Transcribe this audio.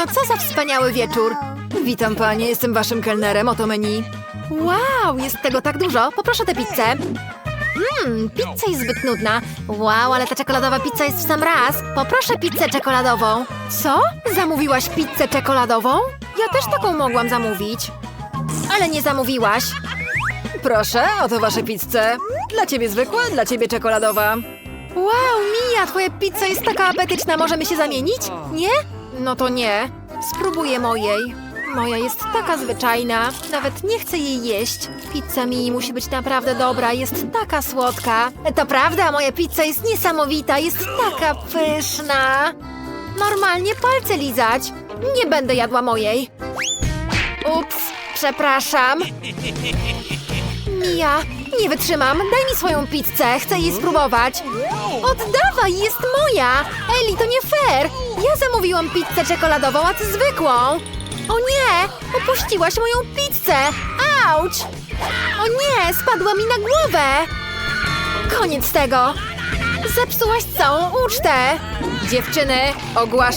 No co za wspaniały wieczór. Witam panie, jestem waszym kelnerem, oto menu. Wow, jest tego tak dużo. Poproszę tę pizzę. Mmm, pizza jest zbyt nudna. Wow, ale ta czekoladowa pizza jest w sam raz. Poproszę pizzę czekoladową. Co? Zamówiłaś pizzę czekoladową? Ja też taką mogłam zamówić. Ale nie zamówiłaś. Proszę, oto wasze pizze. Dla ciebie zwykła, dla ciebie czekoladowa. Wow, Mia, twoja pizza jest taka apetyczna. Możemy się zamienić? Nie? No to nie. Spróbuję mojej. Moja jest taka zwyczajna. Nawet nie chcę jej jeść. Pizza Mii musi być naprawdę dobra. Jest taka słodka. To prawda, moja pizza jest niesamowita. Jest taka pyszna. Normalnie palce lizać. Nie będę jadła mojej. Ups, przepraszam. Mia, nie wytrzymam. Daj mi swoją pizzę. Chcę jej spróbować. Oddawaj, jest moja. Eli, to nie fair. Zamówiłam pizzę czekoladową, a ty zwykłą. O nie, opuściłaś moją pizzę. Auć. O nie, spadła mi na głowę. Koniec tego. Zepsułaś całą ucztę. Dziewczyny, ogłaszam